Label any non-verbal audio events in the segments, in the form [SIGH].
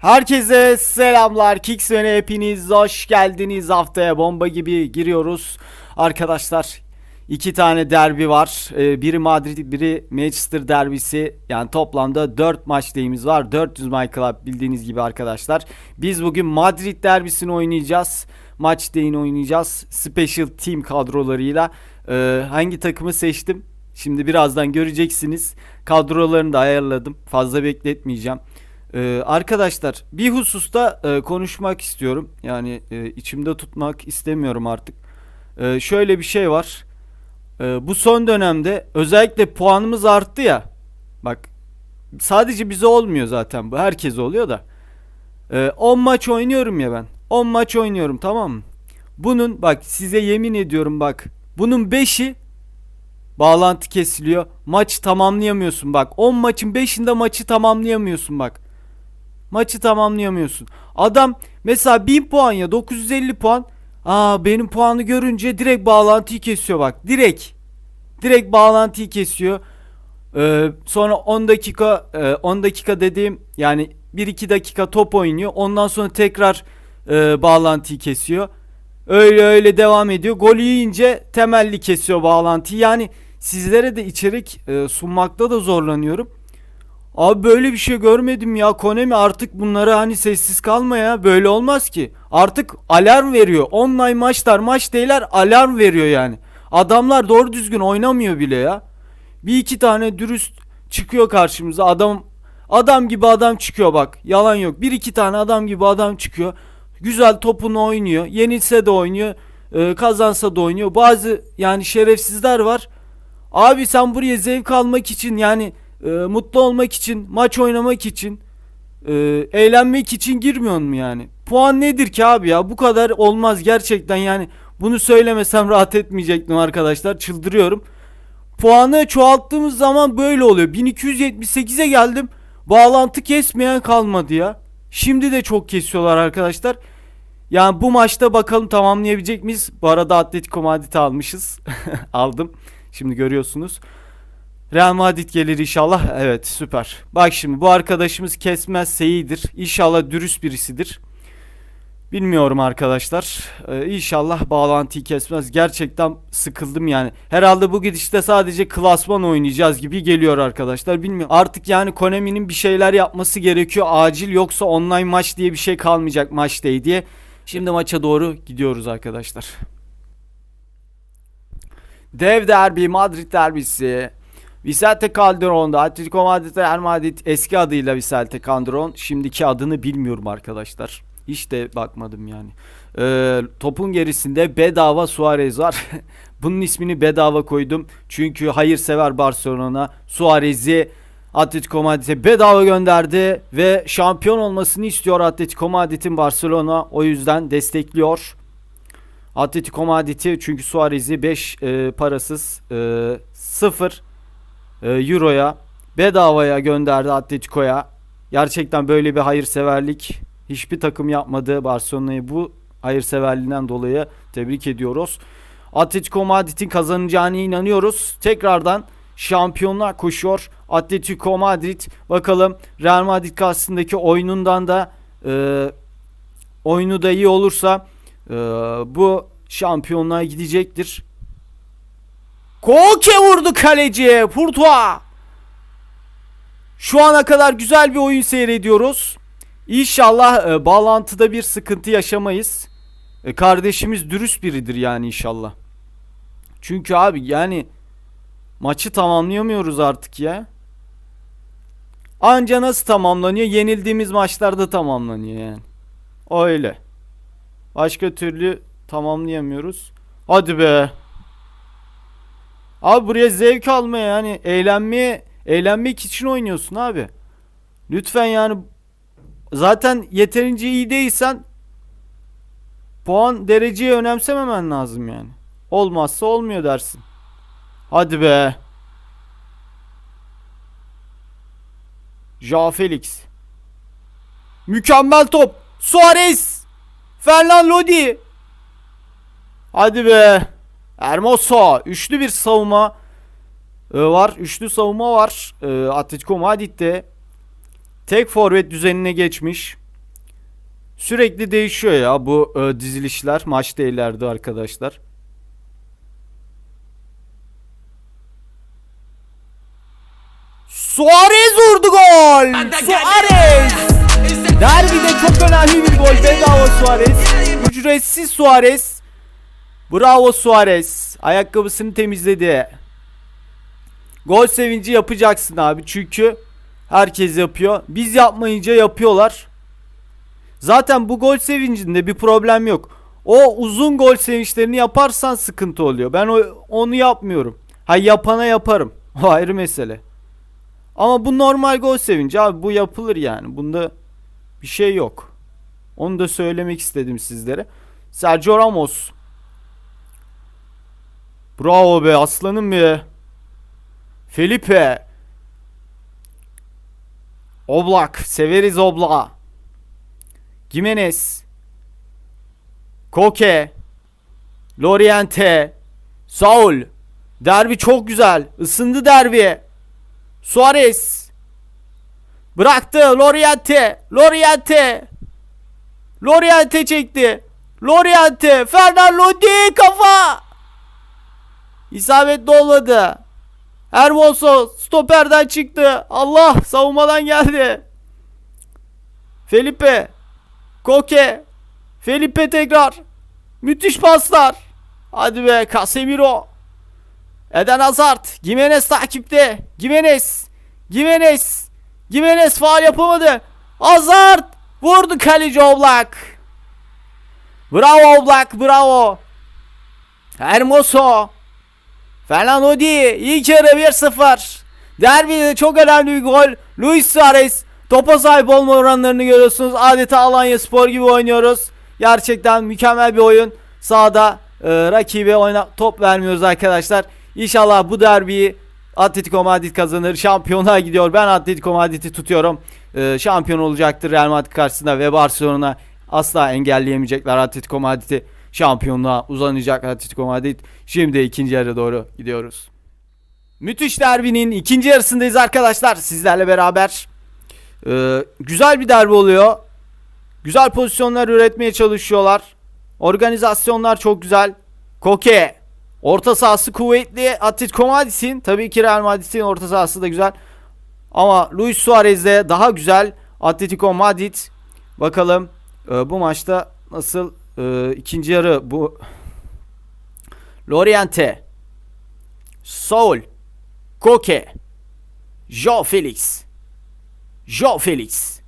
Herkese selamlar. Kicksene hepiniz hoş geldiniz. Haftaya bomba gibi giriyoruz. Arkadaşlar iki tane derbi var. Ee, biri Madrid, biri Manchester derbisi. Yani toplamda 4 maç deyimiz var. 400 My Club bildiğiniz gibi arkadaşlar. Biz bugün Madrid derbisini oynayacağız. Maç değini oynayacağız. Special Team kadrolarıyla. Ee, hangi takımı seçtim? Şimdi birazdan göreceksiniz. Kadrolarını da ayarladım. Fazla bekletmeyeceğim. Ee, arkadaşlar bir hususta e, konuşmak istiyorum. Yani e, içimde tutmak istemiyorum artık. Ee, şöyle bir şey var. Ee, bu son dönemde özellikle puanımız arttı ya. Bak sadece bize olmuyor zaten bu. Herkese oluyor da. Ee, 10 maç oynuyorum ya ben. 10 maç oynuyorum tamam mı? Bunun bak size yemin ediyorum bak. Bunun 5'i bağlantı kesiliyor. Maç tamamlayamıyorsun bak. 10 maçın 5'inde maçı tamamlayamıyorsun bak. Maçı tamamlayamıyorsun. Adam mesela 1000 puan ya 950 puan. Aa benim puanı görünce direkt bağlantıyı kesiyor bak. Direkt. Direkt bağlantıyı kesiyor. Ee, sonra 10 dakika e, 10 dakika dediğim yani 1-2 dakika top oynuyor. Ondan sonra tekrar e, bağlantıyı kesiyor. Öyle öyle devam ediyor. Gol yiyince temelli kesiyor bağlantıyı. Yani sizlere de içerik e, sunmakta da zorlanıyorum. Abi böyle bir şey görmedim ya Konami artık bunlara hani sessiz kalma ya böyle olmaz ki. Artık alarm veriyor. Online maçlar maç değiller alarm veriyor yani. Adamlar doğru düzgün oynamıyor bile ya. Bir iki tane dürüst çıkıyor karşımıza adam adam gibi adam çıkıyor bak yalan yok. Bir iki tane adam gibi adam çıkıyor. Güzel topunu oynuyor. Yenilse de oynuyor. e, kazansa da oynuyor. Bazı yani şerefsizler var. Abi sen buraya zevk almak için yani e, mutlu olmak için, maç oynamak için, e, eğlenmek için girmiyorsun mu yani? Puan nedir ki abi ya? Bu kadar olmaz gerçekten yani. Bunu söylemesem rahat etmeyecektim arkadaşlar. Çıldırıyorum. Puanı çoğalttığımız zaman böyle oluyor. 1278'e geldim. Bağlantı kesmeyen kalmadı ya. Şimdi de çok kesiyorlar arkadaşlar. Yani bu maçta bakalım tamamlayabilecek miyiz? Bu arada Atletico Madrid almışız. [LAUGHS] Aldım. Şimdi görüyorsunuz. Real Madrid gelir inşallah. Evet süper. Bak şimdi bu arkadaşımız kesmezse iyidir. İnşallah dürüst birisidir. Bilmiyorum arkadaşlar. Ee, inşallah bağlantıyı kesmez. Gerçekten sıkıldım yani. Herhalde bu gidişte sadece klasman oynayacağız gibi geliyor arkadaşlar. Bilmiyorum. Artık yani Konami'nin bir şeyler yapması gerekiyor acil yoksa online maç diye bir şey kalmayacak maç day diye. Şimdi maça doğru gidiyoruz arkadaşlar. Dev derbi Madrid derbisi. Vicente Calderon'da Atletico Madrid Real Madrid eski adıyla Vicente Calderon şimdiki adını bilmiyorum arkadaşlar. Hiç de bakmadım yani. Ee, topun gerisinde bedava Suarez var. [LAUGHS] Bunun ismini bedava koydum. Çünkü hayırsever Barcelona Suarez'i Atletico Madrid'e bedava gönderdi ve şampiyon olmasını istiyor Atletico Madrid'in Barcelona. O yüzden destekliyor. Atletico Madrid'i çünkü Suarez'i 5 parasız e, 0 e, Euro'ya bedavaya gönderdi Atletico'ya. Gerçekten böyle bir hayırseverlik hiçbir takım yapmadı. Barcelona'yı bu hayırseverliğinden dolayı tebrik ediyoruz. Atletico Madrid'in kazanacağına inanıyoruz. Tekrardan şampiyonlar koşuyor. Atletico Madrid bakalım Real Madrid karşısındaki oyunundan da e, oyunu da iyi olursa e, bu şampiyonluğa gidecektir. Koke vurdu kaleciye. Courtois. Şu ana kadar güzel bir oyun seyrediyoruz. İnşallah e, bağlantıda bir sıkıntı yaşamayız. E, kardeşimiz dürüst biridir yani inşallah. Çünkü abi yani maçı tamamlayamıyoruz artık ya. Anca nasıl tamamlanıyor? Yenildiğimiz maçlarda tamamlanıyor yani. Öyle. Başka türlü tamamlayamıyoruz. Hadi be. Abi buraya zevk almaya yani eğlenmeye eğlenmek için oynuyorsun abi. Lütfen yani zaten yeterince iyi değilsen puan dereceyi önemsememen lazım yani. Olmazsa olmuyor dersin. Hadi be. Ja Felix. Mükemmel top. Suarez. Ferland Lodi. Hadi be. Hermoso. Üçlü bir savunma e, var. Üçlü savunma var. E, Atletico Madrid'de tek forvet düzenine geçmiş. Sürekli değişiyor ya bu e, dizilişler. Maç değillerdi arkadaşlar. Suarez vurdu gol. Suarez. Derbide çok önemli bir gol. Bedava Suarez. Ücretsiz Suarez. Bravo Suarez. Ayakkabısını temizledi. Gol sevinci yapacaksın abi. Çünkü herkes yapıyor. Biz yapmayınca yapıyorlar. Zaten bu gol sevincinde bir problem yok. O uzun gol sevinçlerini yaparsan sıkıntı oluyor. Ben onu yapmıyorum. Ha yapana yaparım. [LAUGHS] O ayrı mesele. Ama bu normal gol sevinci abi bu yapılır yani. Bunda bir şey yok. Onu da söylemek istedim sizlere. Sergio Ramos. Bravo be aslanım be. Felipe. Oblak. Severiz Oblak. Jimenez. Koke. Loriente. Saul. Derbi çok güzel. Isındı derbi. Suarez. Bıraktı. Loriente. Loriente. Loriente çekti. Loriente. Fernando Lodi kafa. İsabetli olmadı. Hermoso stoperden çıktı. Allah savunmadan geldi. Felipe. Koke. Felipe tekrar. Müthiş paslar. Hadi be Casemiro. Eden Hazard. Gimenez takipte. Gimenez. Gimenez. Gimenez faal yapamadı. Hazard. Vurdu kaleci Oblak. Bravo Oblak. Bravo. Hermoso. Fernando Di. İlk yarı 1-0. Derbide çok önemli bir gol. Luis Suarez. Topa sahip olma oranlarını görüyorsunuz. Adeta Alanya Spor gibi oynuyoruz. Gerçekten mükemmel bir oyun. Sağda e, rakibe oyna top vermiyoruz arkadaşlar. İnşallah bu derbiyi Atletico Madrid kazanır. Şampiyonluğa gidiyor. Ben Atletico Madrid'i tutuyorum. E, şampiyon olacaktır Real Madrid karşısında ve Barcelona asla engelleyemeyecekler Atletico Madrid'i. Şampiyonluğa uzanacak Atletico Madrid. Şimdi ikinci yarı doğru gidiyoruz. Müthiş derbinin ikinci yarısındayız arkadaşlar. Sizlerle beraber. Ee, güzel bir derbi oluyor. Güzel pozisyonlar üretmeye çalışıyorlar. Organizasyonlar çok güzel. Koke. Orta sahası kuvvetli. Atletico Madrid'in. Tabii ki Real Madrid'in orta sahası da güzel. Ama Luis Suarez de daha güzel. Atletico Madrid. Bakalım e, bu maçta nasıl e, ikinci yarı bu. Loriente Saul Koke Joe Felix Joe Felix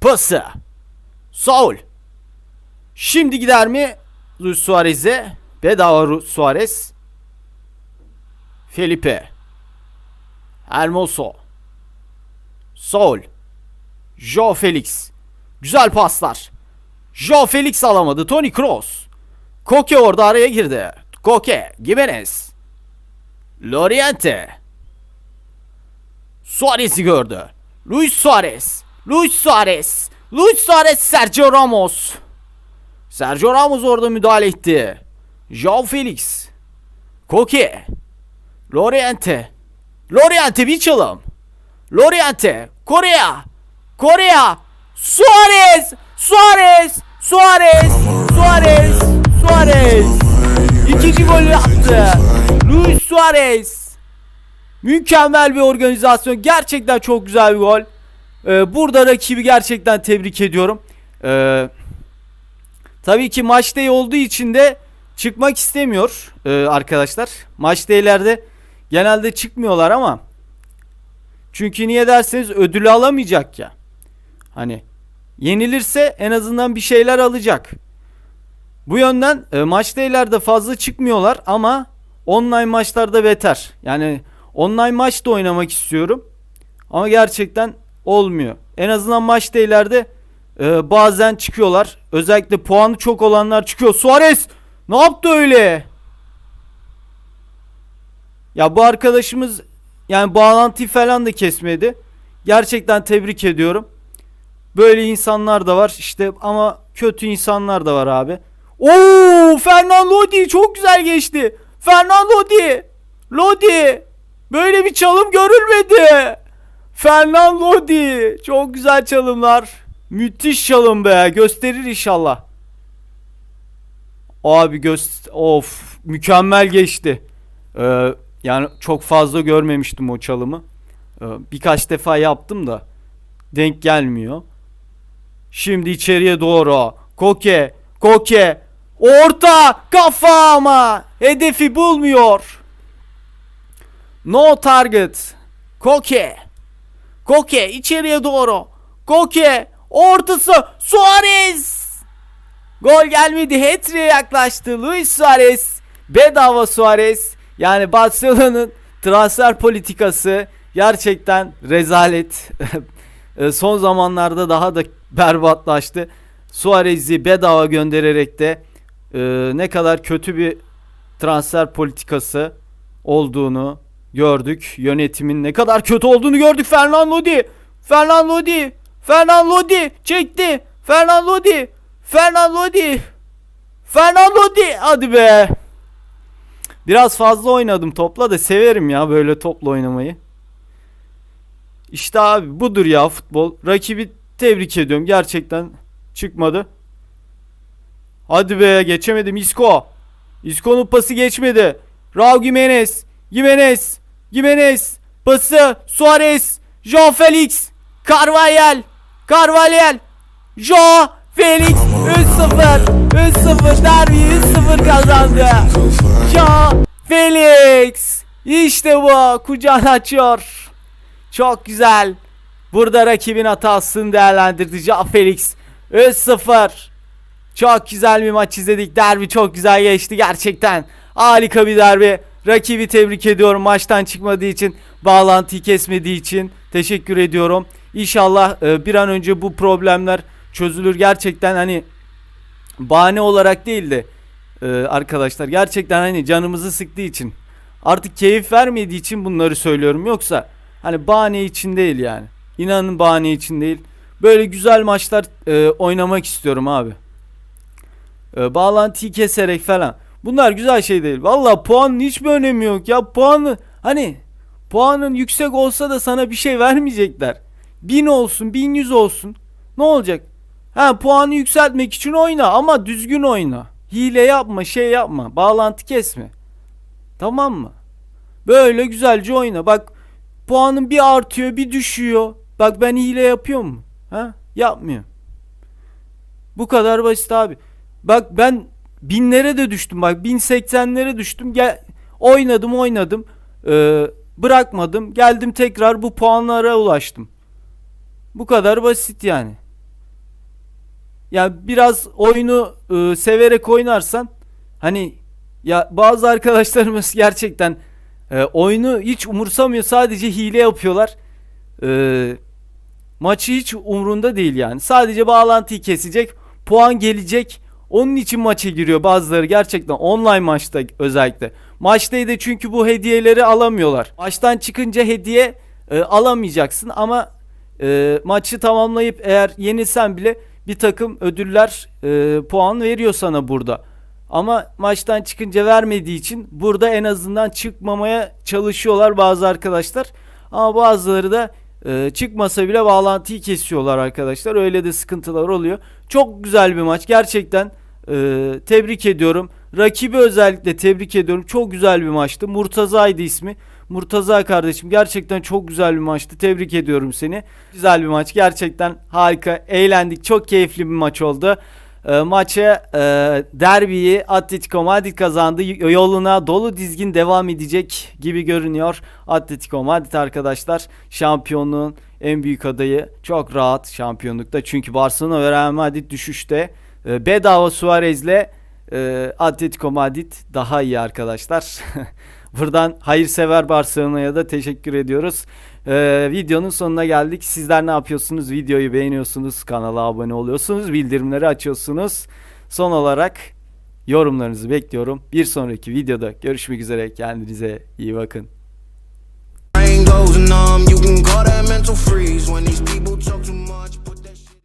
Pası Saul. Şimdi gider mi Luis Suarez'e? Bedava Suarez. Felipe Hermoso Saul Joe Felix Güzel paslar Joe Felix alamadı. Tony Kroos. Koke orada araya girdi. Koke. Gimenez. Loriente. Suarez'i gördü. Luis Suarez. Luis Suarez. Luis Suarez. Sergio Ramos. Sergio Ramos orada müdahale etti. Joao Felix. Koke. Loriente. Loriente bir çalım. Loriente. Korea. Korea. Suarez. Suarez. Suarez. Suarez. Suarez. İkinci golü attı. Luis Suarez. Mükemmel bir organizasyon. Gerçekten çok güzel bir gol. Ee, burada rakibi gerçekten tebrik ediyorum. Ee, tabii ki maç day olduğu için de çıkmak istemiyor ee, arkadaşlar. Maç daylerde genelde çıkmıyorlar ama çünkü niye derseniz ödülü alamayacak ya. Hani yenilirse en azından bir şeyler alacak. Bu yönden e, maç fazla çıkmıyorlar ama online maçlarda beter. Yani online maç da oynamak istiyorum. Ama gerçekten olmuyor. En azından maç daylerde e, bazen çıkıyorlar. Özellikle puanı çok olanlar çıkıyor. Suarez ne yaptı öyle? Ya bu arkadaşımız yani bağlantıyı falan da kesmedi. Gerçekten tebrik ediyorum. Böyle insanlar da var işte ama kötü insanlar da var abi. Oo Fernando Lodi çok güzel geçti. Fernando Lodi. Lodi. Böyle bir çalım görülmedi. Fernando Lodi. Çok güzel çalımlar. Müthiş çalım be. Gösterir inşallah. Abi göst of mükemmel geçti. Ee, yani çok fazla görmemiştim o çalımı. Ee, birkaç defa yaptım da denk gelmiyor. Şimdi içeriye doğru. Koke, Koke. Orta kafa ama hedefi bulmuyor. No target. Koke. Koke içeriye doğru. Koke ortası Suarez. Gol gelmedi. Hat-trick'e yaklaştı. Luis Suarez. Bedava Suarez. Yani Barcelona'nın transfer politikası gerçekten rezalet. [LAUGHS] E, Son zamanlarda daha da berbatlaştı. Suarez'i bedava göndererek de e, ne kadar kötü bir transfer politikası olduğunu gördük. Yönetimin ne kadar kötü olduğunu gördük. Fernando Lodi. Fernando Lodi. Fernando Lodi çekti. Fernando Lodi. Fernando Lodi. Fernando Lodi. Hadi be. Biraz fazla oynadım topla da severim ya böyle topla oynamayı. İşte abi budur ya futbol. Rakibi tebrik ediyorum. Gerçekten çıkmadı. Hadi be geçemedim Isco. Isco'nun pası geçmedi. Raul Jimenez. Jimenez. Jimenez. Pası Suarez. Joao Felix. Carvajal. Carvajal. Joao Felix 3-0. 3-0 derbi 3-0 kazandı. Joao Felix. İşte bu. Kucağını açıyor. Çok güzel. Burada rakibin hatasını değerlendirdi. Felix 3-0. Çok güzel bir maç izledik. Derbi çok güzel geçti gerçekten. Harika bir derbi. Rakibi tebrik ediyorum maçtan çıkmadığı için, bağlantıyı kesmediği için teşekkür ediyorum. İnşallah e, bir an önce bu problemler çözülür. Gerçekten hani bahane olarak değil de e, arkadaşlar gerçekten hani canımızı sıktığı için artık keyif vermediği için bunları söylüyorum. Yoksa hani bahane için değil yani. İnanın bahane için değil. Böyle güzel maçlar e, oynamak istiyorum abi. E, bağlantıyı keserek falan. Bunlar güzel şey değil. Valla puanın hiçbir önemi yok ya. Puanı hani puanın yüksek olsa da sana bir şey vermeyecekler. 1000 olsun 1100 olsun. Ne olacak? Ha puanı yükseltmek için oyna ama düzgün oyna. Hile yapma şey yapma. Bağlantı kesme. Tamam mı? Böyle güzelce oyna. Bak puanın bir artıyor bir düşüyor. Bak ben hile yapıyor mu? Ha? Yapmıyor. Bu kadar basit abi. Bak ben binlere de düştüm bak 1080'lere düştüm. Gel oynadım oynadım. Ee, bırakmadım. Geldim tekrar bu puanlara ulaştım. Bu kadar basit yani. Ya biraz oyunu e, severek oynarsan hani ya bazı arkadaşlarımız [LAUGHS] gerçekten e, oyunu hiç umursamıyor sadece hile yapıyorlar. E, maçı hiç umrunda değil yani. Sadece bağlantıyı kesecek, puan gelecek. Onun için maça giriyor bazıları gerçekten online maçta özellikle. Maçtaydı çünkü bu hediyeleri alamıyorlar. Maçtan çıkınca hediye e, alamayacaksın ama e, maçı tamamlayıp eğer yenilsen bile bir takım ödüller e, puan veriyor sana burada. Ama maçtan çıkınca vermediği için burada en azından çıkmamaya çalışıyorlar bazı arkadaşlar. Ama bazıları da e, çıkmasa bile bağlantıyı kesiyorlar arkadaşlar. Öyle de sıkıntılar oluyor. Çok güzel bir maç gerçekten e, tebrik ediyorum. Rakibi özellikle tebrik ediyorum. Çok güzel bir maçtı. Murtaza'ydı ismi. Murtaza kardeşim gerçekten çok güzel bir maçtı. Tebrik ediyorum seni. Güzel bir maç. Gerçekten harika. Eğlendik. Çok keyifli bir maç oldu. E, maçı e, derbiyi Atletico Madrid kazandı. Yoluna dolu dizgin devam edecek gibi görünüyor. Atletico Madrid arkadaşlar şampiyonluğun en büyük adayı. Çok rahat şampiyonlukta. Çünkü Barcelona ve Real Madrid düşüşte. E, bedava Suarez'le e, Atletico Madrid daha iyi arkadaşlar. [LAUGHS] Buradan hayırsever Barcelona'ya da teşekkür ediyoruz. Ee, videonun sonuna geldik. Sizler ne yapıyorsunuz? Videoyu beğeniyorsunuz, kanala abone oluyorsunuz, bildirimleri açıyorsunuz. Son olarak yorumlarınızı bekliyorum. Bir sonraki videoda görüşmek üzere. Kendinize iyi bakın.